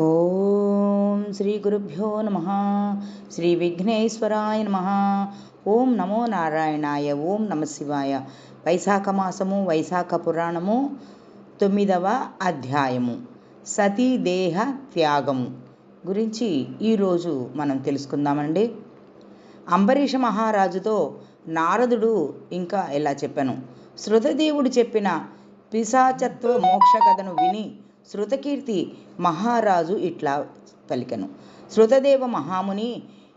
ఓం శ్రీ గురుభ్యో నమ. శ్రీ విఘ్నేశ్వరాయ నమ. ఓం నమో నారాయణాయ ఓం నమ శివాయ. వైశాఖ మాసము వైశాఖ పురాణము తొమ్మిదవ అధ్యాయము. సతీ దేహ త్యాగము గురించి ఈరోజు మనం తెలుసుకుందామండి. అంబరీష మహారాజుతో నారదుడు ఇంకా ఇలా చెప్పాను? శృతదేవుడు చెప్పిన పిశాచత్వ మోక్ష కథను విని శృతకీర్తి మహారాజు ఇట్లా పలికెను. శృతదేవ మహాముని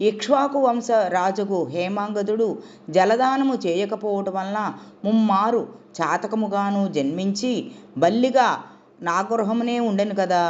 ఇక్ష్వాకు వంశ రాజుకు హేమాంగదుడు జలదానము చేయకపోవటం వలన ముమ్మారు చాతకముగాను జన్మించి బల్లిగా నాగృహమునే ఉండెను కదా.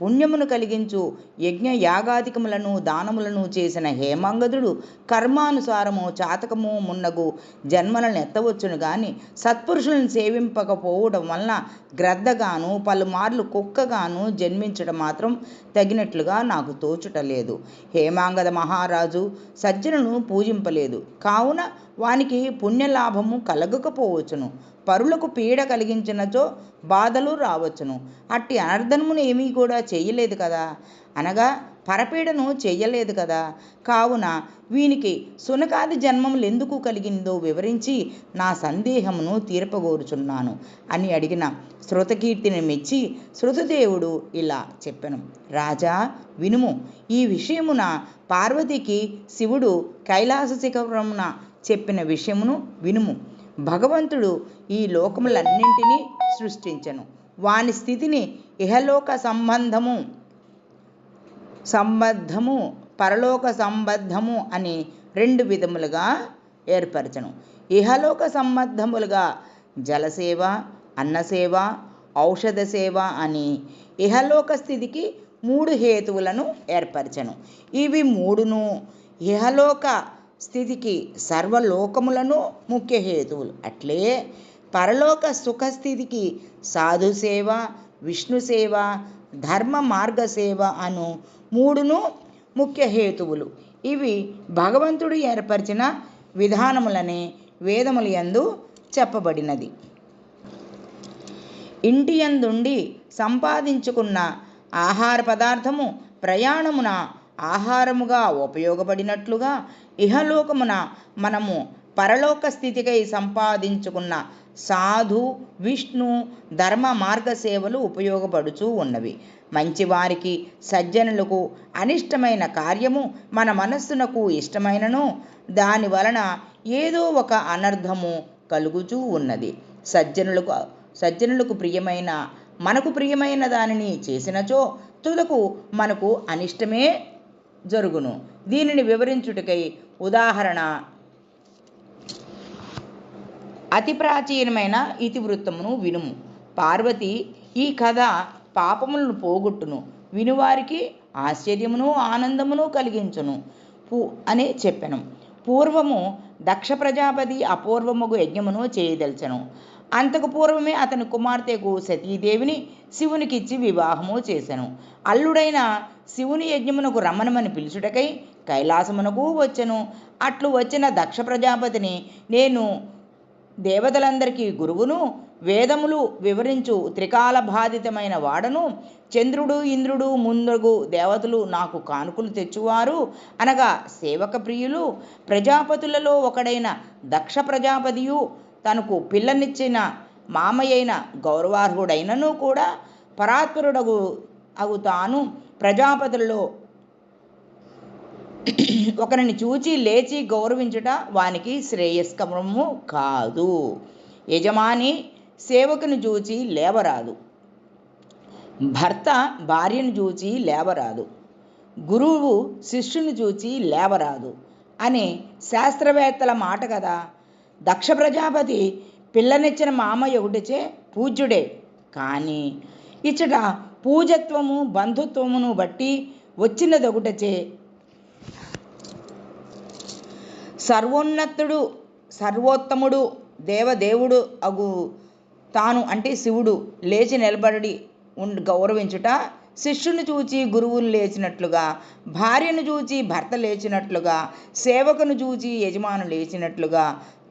పుణ్యమును కలిగించు యజ్ఞ యాగాధికములను దానములను చేసిన హేమాంగదుడు కర్మానుసారము చాతకము మున్నగు జన్మలను ఎత్తవచ్చును గాని సత్పురుషులను సేవింపకపోవడం వలన గ్రద్దగాను పలుమార్లు కుక్కగాను జన్మించడం మాత్రం తగినట్లుగా నాకు తోచుటలేదు హేమాంగద మహారాజు సజ్జనును పూజింపలేదు. కావున వానికి పుణ్యలాభము కలగకపోవచ్చును. పరులకు పీడ కలిగించినచో బాధలు రావచ్చును. అట్టి అనర్ధనమును ఏమీ కూడా చేయలేదు కదా? అనగా పరపీడను చేయలేదు కదా? కావున వీనికి సునకాది జన్మములు ఎందుకు కలిగిందో వివరించి నా సందేహమును తీర్పగోరుచున్నాను అని అడిగిన శృతకీర్తిని మెచ్చి శృతదేవుడు ఇలా చెప్పెను. రాజా వినుము ఈ విషయమున పార్వతికి శివుడు కైలాస శిఖరమున చెప్పిన విషయమును వినుము. భగవంతుడు ఈ లోకములన్నింటినీ సృష్టించను. వాని స్థితిని ఇహలోక సంబంధము సంబద్ధము పరలోక సంబద్ధము అని రెండు విధములుగా ఏర్పరచను. ఇహలోక సంబద్ధములుగా జలసేవ అన్నసేవ ఔషధ సేవ అని ఇహలోక స్థితికి మూడు హేతువులను ఏర్పరచను. ఇవి మూడును ఇహలోక స్థితికి సర్వలోకములను ముఖ్య హేతువులు. అట్లే పరలోక సుఖస్థితికి సాధు సేవ విష్ణు సేవ ధర్మ మార్గ సేవ అను మూడును ముఖ్య హేతువులు. ఇవి భగవంతుడు ఏర్పరిచిన విధానములనే వేదములు యందు చెప్పబడినది. ఇంటి యందుండి సంపాదించుకున్న ఆహార పదార్థము ప్రయాణమున ఆహారముగా ఉపయోగపడినట్లుగా ఇహలోకమున మనము పరలోక స్థితికై సంపాదించుకున్న సాధు విష్ణు ధర్మ మార్గ సేవలు ఉపయోగపడుచూ ఉన్నవి. మంచివారికి సజ్జనులకు అనిష్టమైన కార్యము మన మనస్సునకు ఇష్టమైనను దాని వలన ఏదో ఒక అనర్థము కలుగుచూ ఉన్నది. సజ్జనులకు సజ్జనులకు ప్రియమైన మనకు ప్రియమైన దానిని చేసినచో తుదకు మనకు అనిష్టమే జరుగును. దీనిని వివరించుటకై ఉదాహరణ అతి ప్రాచీనమైన ఇతివృత్తమును వినుము. పార్వతి ఈ కథ పాపములను పోగొట్టును. వినువారికి ఆశ్చర్యమును ఆనందమును కలిగించును పూ అని చెప్పెను. పూర్వము దక్ష ప్రజాపతి అపూర్వముగు యజ్ఞమును చేయదలచను. అంతకు పూర్వమే అతని కుమార్తెకు సతీదేవిని శివునికిచ్చి వివాహము చేశాను అల్లుడైన శివుని యజ్ఞమునకు రమ్మనమని పిలుచుటకై కైలాసమునకు వచ్చెను. అట్లు వచ్చిన దక్ష ప్రజాపతిని నేను దేవతలందరికీ గురువును వేదములు వివరించు త్రికాల బాధితమైన వాడను చంద్రుడు ఇంద్రుడు ముందుగు దేవతలు నాకు కానుకలు తెచ్చువారు అనగా సేవక ప్రియులు ప్రజాపతులలో ఒకడైన దక్ష ప్రజాపతియు తనకు పిల్లనిచ్చిన మామయ్యైన గౌరవార్హుడైనను కూడా పరాత్పరుడగు అగుతాను ప్రజాపతులలో ఒకరిని చూచి లేచి గౌరవించుట వానికి శ్రేయస్కరము కాదు. యజమాని సేవకుని చూచి లేవరాదు. భర్త భార్యను చూచి లేవరాదు. గురువు శిష్యుని చూచి లేవరాదు. అని శాస్త్రవేత్తల మాట కదా దక్ష ప్రజాపతి పిల్లనిచ్చిన మామయ్య ఒకటిచే పూజ్యుడే. కానీ ఇచ్చట పూజత్వము బంధుత్వమును బట్టి వచ్చినదొకటచే. సర్వోన్నతుడు సర్వోత్తముడు దేవదేవుడు అగు తాను అంటే శివుడు లేచి నిలబడి గౌరవించుట శిష్యుని చూచి గురువులు లేచినట్లుగా భార్యను చూచి భర్త లేచినట్లుగా సేవకును చూచి యజమాను లేచినట్లుగా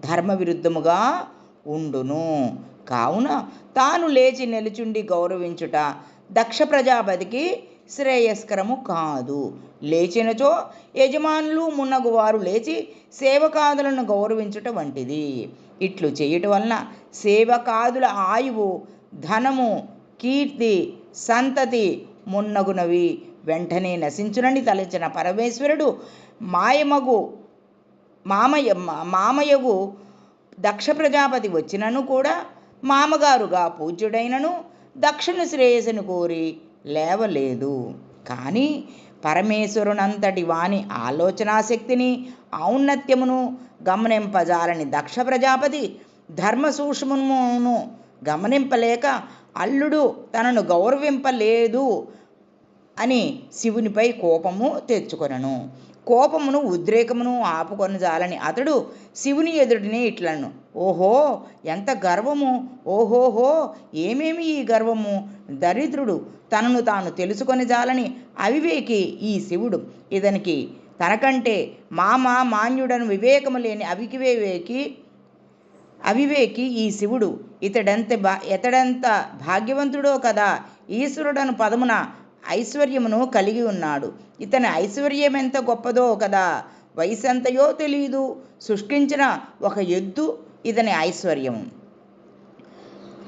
ధర్మవిరుద్ధముగా ఉండును. కావున తాను లేచి నిలుచుండి గౌరవించుట దక్ష ప్రజాపతికి శ్రేయస్కరము కాదు. లేచినచో యజమానులు మున్నగు వారు లేచి సేవకాదులను గౌరవించుట వంటిది. ఇట్లు చేయుట వలన సేవకాదుల ఆయువు ధనము కీర్తి సంతతి మున్నగునవి. వెంటనే నశించునని తలచిన పరమేశ్వరుడు మాయమగు మామయ్య మామయ్యకు దక్ష ప్రజాపతి వచ్చినను కూడా మామగారుగా పూజ్యుడైనను దక్షుని శ్రేయస్సును కోరి లేవలేదు. కానీ పరమేశ్వరునంతటి వాని ఆలోచనాశక్తిని ఔన్నత్యమును గమనింపజాలని దక్ష ప్రజాపతి ధర్మ సూక్ష్మమును గమనింపలేక అల్లుడు తనను గౌరవింపలేదు అని శివునిపై కోపము తెచ్చుకొనను. కోపమును ఉద్రేకమును ఆపుకొనజాలని అతడు శివుని ఎదుటినే ఇట్లను. ఓహో ఎంత గర్వము. ఓహోహో ఏమేమి ఈ గర్వము? దరిద్రుడు తనను తాను తెలుసుకొని జాలని. అవివేకి ఈ శివుడు ఇతనికి తనకంటే మామ మాన్యుడను వివేకము లేని అవికివేవేకి అవివేకి ఈ శివుడు ఇతడెంత బా ఇతడెంత భాగ్యవంతుడో కదా. ఈశ్వరుడను పదమున ఐశ్వర్యమును కలిగి ఉన్నాడు. ఇతని ఐశ్వర్యం ఎంత గొప్పదో కదా. వయసెంతయో తెలియదు శుష్కించిన ఒక ఎద్దు ఇతని ఐశ్వర్యము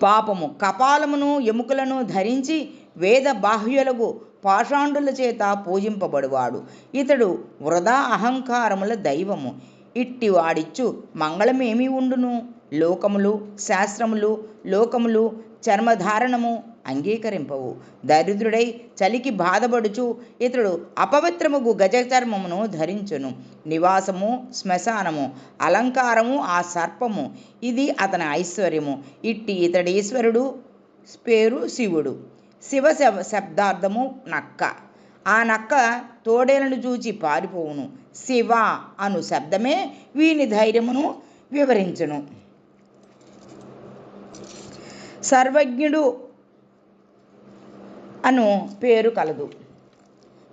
పాపము కపాలమును ఎముకలను ధరించి వేద బాహ్యులకు పాషాండుల చేత పూజింపబడువాడు. ఇతడు వృధా అహంకారముల దైవము. ఇట్టి వాడిచ్చు మంగళమేమి ఉండును? లోకములు శాస్త్రములు లోకములు చర్మధారణము అంగీకరింపవు. దరిద్రుడై చలికి బాధపడుచు ఇతడు అపవిత్రముగు గజచర్మమును ధరించును. నివాసము శ్మశానము అలంకారము ఆ సర్పము. ఇది అతని ఐశ్వర్యము. ఇట్టి ఇతడి ఈశ్వరుడు పేరు శివుడు. శివ శబ్దార్థము నక్క. ఆ నక్క తోడేలను చూచి పారిపోవును. శివ అను శబ్దమే వీని ధైర్యమును వివరించును. సర్వజ్ఞుడు అను పేరు కలదు.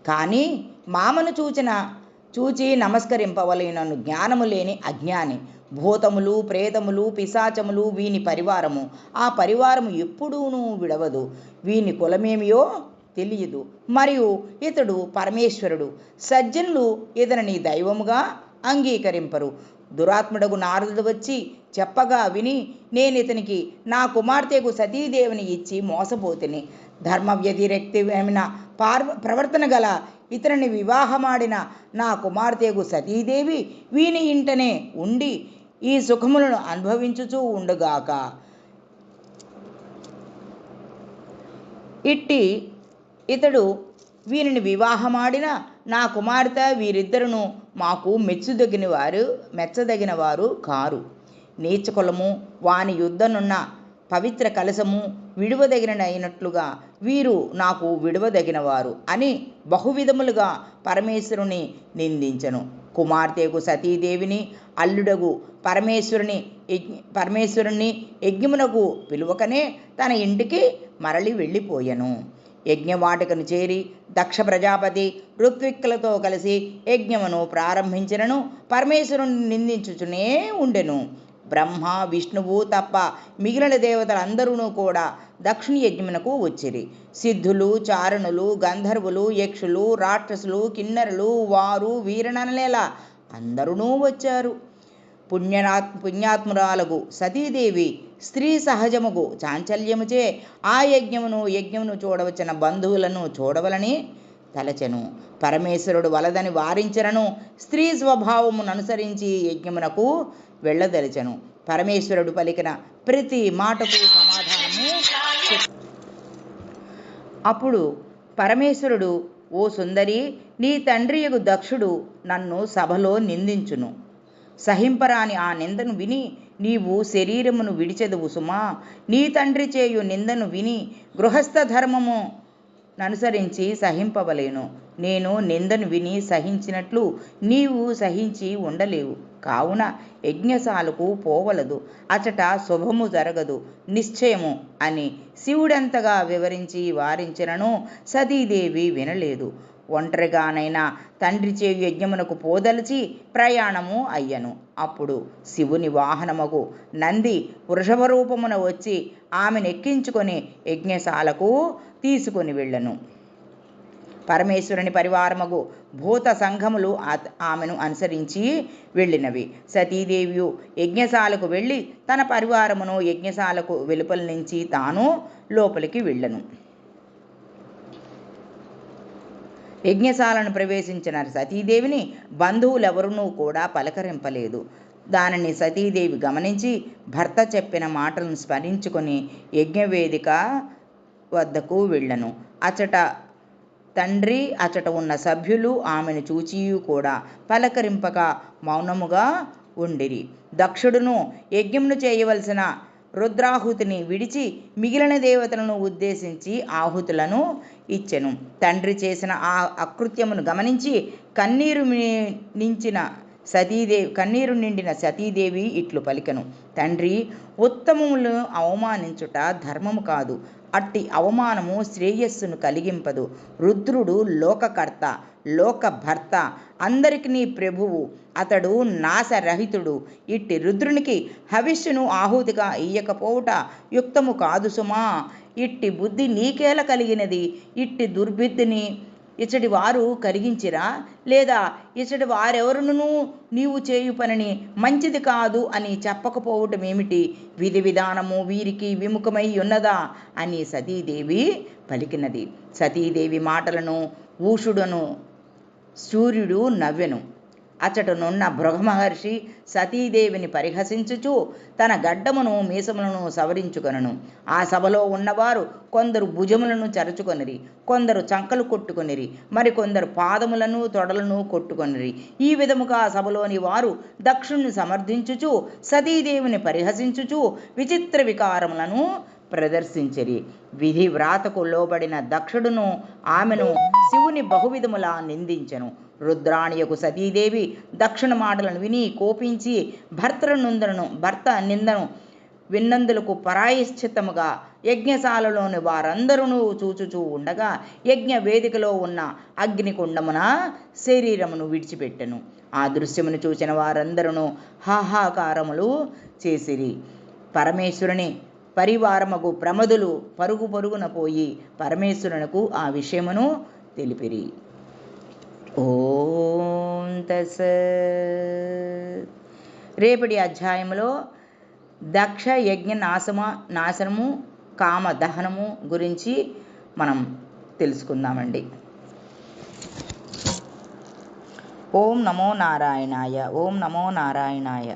కానీ మామను చూచిన చూచి నమస్కరింపవలెనను జ్ఞానము లేని అజ్ఞాని భూతములు ప్రేతములు పిశాచములు వీని పరివారము. ఆ పరివారము ఎప్పుడూనూ విడవదు. వీని కులమేమియో తెలియదు. మరియు ఇతడు పరమేశ్వరుడు. సజ్జనులు ఇతనిని దైవముగా అంగీకరింపరు. దురాత్ముడగు నారదుడు వచ్చి చెప్పగా విని నేను ఇతనికి నా కుమార్తెకు సతీదేవిని ఇచ్చి మోసపోతిని. ధర్మ వ్యతిరేక్తమైన పార్ ప్రవర్తన గల ఇతనిని వివాహమాడిన నా కుమార్తెకు సతీదేవి వీని ఇంటనే ఉండి ఈ సుఖములను అనుభవించుచూ ఉండుగాక. ఇట్టి ఇతడు వీరిని వివాహమాడిన నా కుమార్తె వీరిద్దరును మాకు మెచ్చుదగిన వారు మెచ్చదగిన వారు కారు. నీచకులము వాని యుద్ధనున్న పవిత్ర కలశము విడువదగినైనట్లుగా వీరు నాకు విడువదగినవారు అని బహువిధములుగా పరమేశ్వరుని నిందించను. కుమార్తెకు సతీదేవిని అల్లుడగు పరమేశ్వరుని పరమేశ్వరుని యజ్ఞమునకు పిలువకనే తన ఇంటికి మరలి వెళ్ళిపోయెను. యజ్ఞవాటికను చేరి దక్ష ప్రజాపతి ఋత్విక్కులతో కలిసి యజ్ఞమును ప్రారంభించినను పరమేశ్వరుని నిందించుచునే ఉండెను. బ్రహ్మ విష్ణువు తప్ప మిగిలిన దేవతలందరూ కూడా దక్షిణ యజ్ఞమునకు వచ్చిరి. సిద్ధులు చారణులు గంధర్వులు యక్షులు రాక్షసులు కిన్నరులు వారు వీరననేలా అందరూ వచ్చారు. పుణ్యనా పుణ్యాత్మురాలకు సతీదేవి స్త్రీ సహజముకు చాంచల్యముచే ఆ యజ్ఞమును యజ్ఞమును చూడవచ్చిన బంధువులను చూడవలని తలచెను పరమేశ్వరుడు వలదని వారించరను స్త్రీ స్వభావమును అనుసరించి యజ్ఞమునకు వెళ్ళదలిచెను. పరమేశ్వరుడు పలికిన ప్రతి మాటకు సమాధానము అప్పుడు పరమేశ్వరుడు ఓ సుందరి నీ తండ్రియగు దక్షుడు నన్ను సభలో నిందించును. సహింపరాని ఆ నిందను విని నీవు శరీరమును విడిచెదవు సుమా. నీ తండ్రి చేయు నిందను విని గృహస్థ ధర్మము ననుసరించి సహింపవలేను. నేను నిందను విని సహించినట్లు నీవు సహించి ఉండలేవు. కావున యజ్ఞశాలకు పోవలదు. అచట శుభము జరగదు. నిశ్చయము అని శివుడెంతగా వివరించి వారించినను సతీదేవి వినలేదు. ఒంటరిగానైనా తండ్రి చేయి యజ్ఞమునకు పోదలిచి ప్రయాణము అయ్యను. అప్పుడు శివుని వాహనముకు నంది వృషభ రూపమున వచ్చి ఆమెను ఎక్కించుకొని యజ్ఞశాలకు తీసుకొని వెళ్ళను. పరమేశ్వరుని పరివారమగు భూత సంఘములు ఆమెను అనుసరించి వెళ్ళినవి. సతీదేవియు యజ్ఞశాలకు వెళ్ళి తన పరివారమును యజ్ఞశాలకు వెలుపల నుంచి తాను లోపలికి వెళ్ళను. యజ్ఞశాలను ప్రవేశించిన సతీదేవిని బంధువులెవరునూ కూడా పలకరింపలేదు. దానిని సతీదేవి గమనించి భర్త చెప్పిన మాటలను స్మరించుకొని యజ్ఞవేదిక వద్దకు వెళ్ళను. అచట తండ్రి అచట ఉన్న సభ్యులు ఆమెను చూచియు కూడా పలకరింపక మౌనముగా ఉండిరి. దక్షుడును యజ్ఞమును చేయవలసిన రుద్రాహుతిని విడిచి మిగిలిన దేవతలను ఉద్దేశించి ఆహుతులను ఇచ్చెను. తండ్రి చేసిన ఆ అకృత్యమును గమనించి కన్నీరు నించిన సతీదేవి కన్నీరు నిండిన సతీదేవి ఇట్లు పలికను. తండ్రి ఉత్తమములను అవమానించుట ధర్మము కాదు. అట్టి అవమానము శ్రేయస్సును కలిగింపదు. రుద్రుడు లోకకర్త లోక భర్త అందరికి నీ ప్రభువు. అతడు నాశరహితుడు. ఇట్టి రుద్రునికి హవిష్యును ఆహుతిగా ఇయ్యకపోవుట యుక్తము కాదు సుమా. ఇట్టి బుద్ధి నీకేల కలిగినది? ఇట్టి దుర్బుద్ధిని ఇచ్చటి వారు కరిగించిరా? లేదా ఇచ్చటి వారెవరును నీవు చేయు పనిని మంచిది కాదు అని చెప్పకపోవటమేమిటి విధి విధానము వీరికి విముఖమై ఉన్నదా? అని సతీదేవి పలికినది. సతీదేవి మాటలను ఊషుడును సూర్యుడు నవ్వెను. అచ్చటనున్న బృహమహర్షి సతీదేవిని పరిహసించుచు తన గడ్డమును మీసములను సవరించుకొనను. ఆ సభలో ఉన్నవారు కొందరు భుజములను చరుచుకొనిరి కొందరు చంకలు కొట్టుకొనిరి మరికొందరు పాదములను తొడలను కొట్టుకొనిరి. ఈ విధముగా సభలోని వారు దక్షుణ్ణి సమర్థించుచు సతీదేవిని పరిహసించుచు విచిత్ర వికారములను ప్రదర్శించిరి. విధి వ్రాతకు లోబడిన దక్షుడును ఆమెను శివుని బహువిధములా నిందించెను. రుద్రాణియకు సతీదేవి దక్షిణ మాటలను విని కోపించి భర్త నిందను భర్త నిందను విన్నందులకు పరాయశ్చితముగా యజ్ఞశాలలోని వారందరూ చూచుచూ ఉండగా యజ్ఞ వేదికలో ఉన్న అగ్నికుండమున శరీరమును విడిచిపెట్టెను. ఆ దృశ్యమును చూసిన వారందరూ హాహాకారములు చేసిరి. పరమేశ్వరుని పరివారముకు ప్రమదులు పరుగు పరుగున పోయి పరమేశ్వరునకు ఆ విషయమును తెలిపిరి. ఓం తస రేపటి అధ్యాయంలో దక్ష యజ్ఞ నాశమ నాశనము కామ దహనము గురించి మనం తెలుసుకుందామండి. ఓం నమో నారాయణాయ ఓం నమో నారాయణాయ.